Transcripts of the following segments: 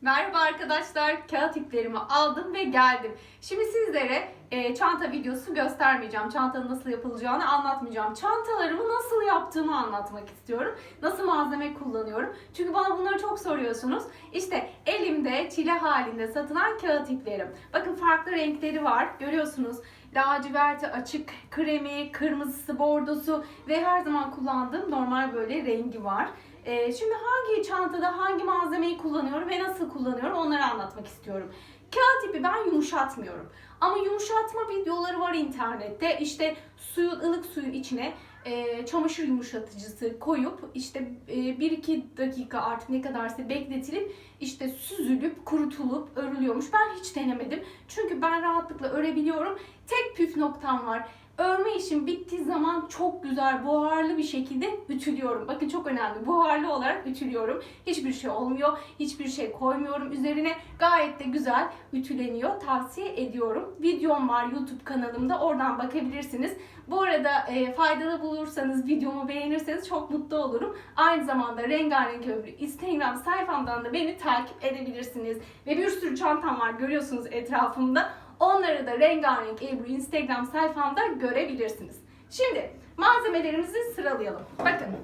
Merhaba arkadaşlar, kağıt iplerimi aldım ve geldim. Şimdi sizlere e, çanta videosu göstermeyeceğim. Çantanın nasıl yapılacağını anlatmayacağım. Çantalarımı nasıl yaptığımı anlatmak istiyorum. Nasıl malzeme kullanıyorum. Çünkü bana bunları çok soruyorsunuz. İşte elimde çile halinde satılan kağıt iplerim. Bakın farklı renkleri var. Görüyorsunuz. Laciverti, açık, kremi, kırmızısı, bordosu ve her zaman kullandığım normal böyle rengi var. Ee, şimdi hangi çantada hangi malzemeyi kullanıyorum ve nasıl kullanıyorum onları anlatmak istiyorum. Kağıt ipi ben yumuşatmıyorum. Ama yumuşatma videoları var internette. İşte suyu, ılık suyun içine e, çamaşır yumuşatıcısı koyup işte e, 1-2 dakika artık ne kadarsa bekletilip işte süzülüp kurutulup örülüyormuş. Ben hiç denemedim. Çünkü ben rahatlıkla örebiliyorum. Tek püf noktam var. Örme işim bittiği zaman çok güzel buharlı bir şekilde ütülüyorum. Bakın çok önemli. Buharlı olarak ütülüyorum. Hiçbir şey olmuyor. Hiçbir şey koymuyorum üzerine. Gayet de güzel ütüleniyor. Tavsiye ediyorum. Videom var YouTube kanalımda. Oradan bakabilirsiniz. Bu arada e, faydalı bulursanız, videomu beğenirseniz çok mutlu olurum. Aynı zamanda Rengarenk Ömrü Instagram sayfamdan da beni takip edebilirsiniz. Ve bir sürü çantam var görüyorsunuz etrafımda. Onları da Rengarenk Ebru Instagram sayfamda görebilirsiniz. Şimdi malzemelerimizi sıralayalım. Bakın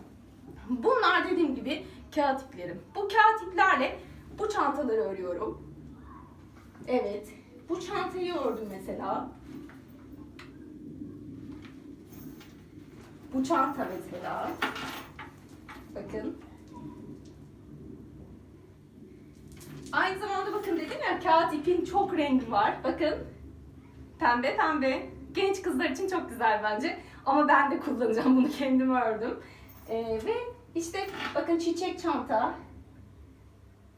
bunlar dediğim gibi kağıt iplerim. Bu kağıt iplerle bu çantaları örüyorum. Evet. Bu çantayı ördüm mesela. Bu çanta mesela. Bakın. Aynı zamanda ya kağıt ipin çok rengi var. Bakın. Pembe pembe. Genç kızlar için çok güzel bence. Ama ben de kullanacağım bunu kendim ördüm. Ee, ve işte bakın çiçek çanta.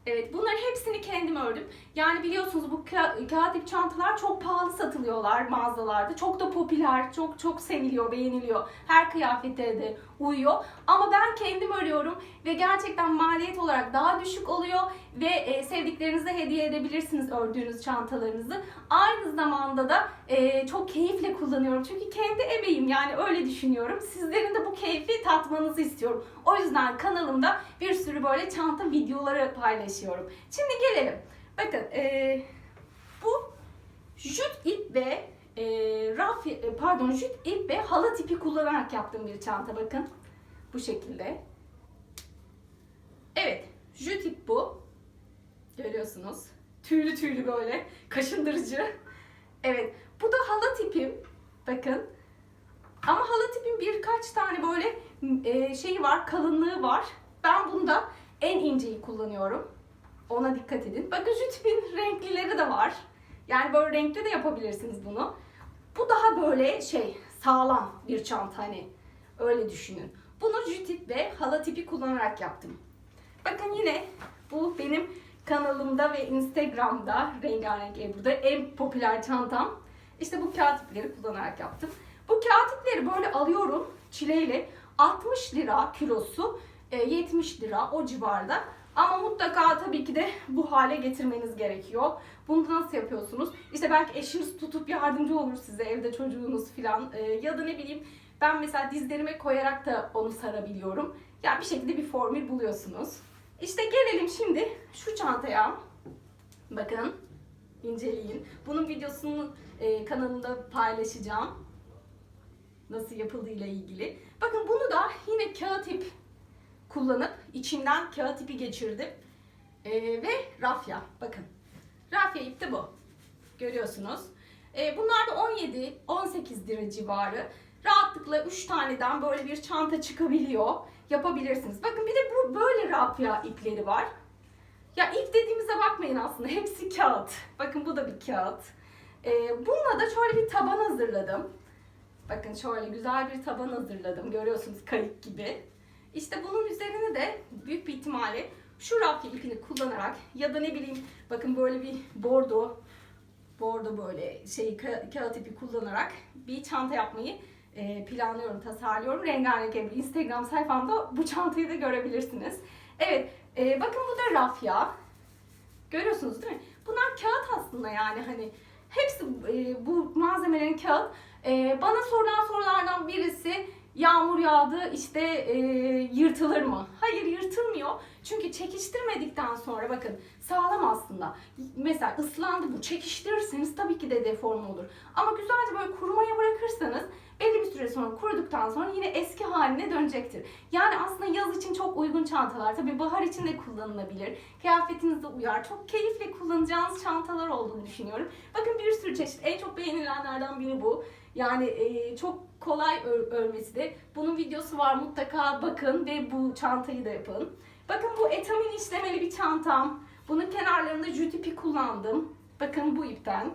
Evet bunların hepsini kendim ördüm. Yani biliyorsunuz bu ka- kağıt ip çantalar çok pahalı satılıyorlar mağazalarda. Çok da popüler, çok çok seviliyor, beğeniliyor. Her kıyafete de uyuyor. Ama ben kendim örüyorum ve gerçekten maliyet olarak daha düşük oluyor ve e, sevdiklerinize hediye edebilirsiniz ördüğünüz çantalarınızı. Aynı zamanda da e, çok keyifle kullanıyorum. Çünkü kendi emeğim yani öyle düşünüyorum. Sizlerin de bu keyfi tatmanızı istiyorum. O yüzden kanalımda bir sürü böyle çanta videoları paylaşıyorum. Şimdi gelelim. Bakın e, bu jüt ip ve e, raf e, pardon jüt ip ve halat ipi kullanarak yaptığım bir çanta bakın. Bu şekilde. Evet, jüt ip bu. Görüyorsunuz. Tüylü tüylü böyle. Kaşındırıcı. Evet. Bu da halat ipim. Bakın. Ama halat ipin birkaç tane böyle e, şeyi var, kalınlığı var. Ben bunda en inceyi kullanıyorum. Ona dikkat edin. Bakın jüt ipin renklileri de var. Yani böyle renkli de yapabilirsiniz bunu. Bu daha böyle şey sağlam bir çanta hani öyle düşünün. Bunu jüt ip ve halat ipi kullanarak yaptım. Bakın yine bu benim kanalımda ve Instagram'da Rengarenk Ebru'da en popüler çantam. İşte bu kağıt ipleri kullanarak yaptım. Bu kağıt ipleri böyle alıyorum çileyle 60 lira kilosu e, 70 lira o civarda. Ama mutlaka tabii ki de bu hale getirmeniz gerekiyor. Bunu nasıl yapıyorsunuz? İşte belki eşiniz tutup yardımcı olur size evde çocuğunuz falan E, ya da ne bileyim ben mesela dizlerime koyarak da onu sarabiliyorum. Yani bir şekilde bir formül buluyorsunuz. İşte gelelim şimdi şu çantaya. Bakın inceleyin. Bunun videosunu e, kanalımda paylaşacağım. Nasıl yapıldığıyla ilgili. Bakın bunu da yine kağıt ip kullanıp içinden kağıt ipi geçirdim. E, ve rafya. Bakın. Rafya ip de bu. Görüyorsunuz. E, bunlar da 17-18 lira civarı. Rahatlıkla 3 taneden böyle bir çanta çıkabiliyor. Yapabilirsiniz. Bakın bir de bu böyle rafya ipleri var. Ya ip dediğimize bakmayın aslında. Hepsi kağıt. Bakın bu da bir kağıt. Ee, bununla da şöyle bir taban hazırladım. Bakın şöyle güzel bir taban hazırladım. Görüyorsunuz kayık gibi. İşte bunun üzerine de büyük bir ihtimalle şu rafya ipini kullanarak ya da ne bileyim bakın böyle bir bordo bordo böyle şey ka- kağıt ipi kullanarak bir çanta yapmayı e, planlıyorum, tasarlıyorum. Rengarenk Ebru Instagram sayfamda bu çantayı da görebilirsiniz. Evet, e, bakın bu da rafya. Görüyorsunuz değil mi? Bunlar kağıt aslında yani hani hepsi e, bu malzemelerin kağıt. E, bana sorulan sorulardan birisi Yağmur yağdı işte e, yırtılır mı? Hayır yırtılmıyor. Çünkü çekiştirmedikten sonra bakın sağlam aslında. Mesela ıslandı bu. Çekiştirirseniz tabii ki de deforme olur. Ama güzelce böyle kurumaya bırakırsanız belli bir süre sonra kuruduktan sonra yine eski haline dönecektir. Yani aslında yaz için çok uygun çantalar. Tabii bahar için de kullanılabilir. Kıyafetinize uyar. Çok keyifle kullanacağınız çantalar olduğunu düşünüyorum. Bakın bir sürü çeşit. En çok beğenilenlerden biri bu. Yani e, çok kolay ör- örmesi de. Bunun videosu var mutlaka bakın ve bu çantayı da yapın. Bakın bu etamin işlemeli bir çantam. Bunun kenarlarında jüt ipi kullandım. Bakın bu ipten.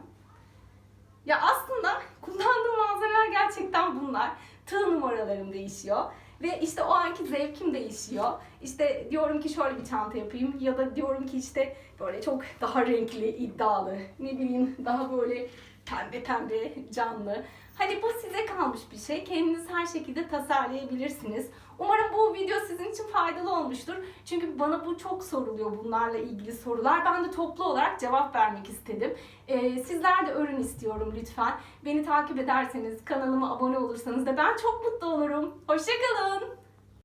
Ya aslında kullandığım malzemeler gerçekten bunlar. Tığ numaralarım değişiyor. Ve işte o anki zevkim değişiyor. İşte diyorum ki şöyle bir çanta yapayım ya da diyorum ki işte böyle çok daha renkli, iddialı, ne bileyim daha böyle pembe pembe, canlı. Hani bu size kalmış bir şey. Kendiniz her şekilde tasarlayabilirsiniz. Umarım bu video sizin için faydalı olmuştur. Çünkü bana bu çok soruluyor bunlarla ilgili sorular. Ben de toplu olarak cevap vermek istedim. Ee, sizler de örün istiyorum lütfen. Beni takip ederseniz, kanalıma abone olursanız da ben çok mutlu olurum. Hoşçakalın.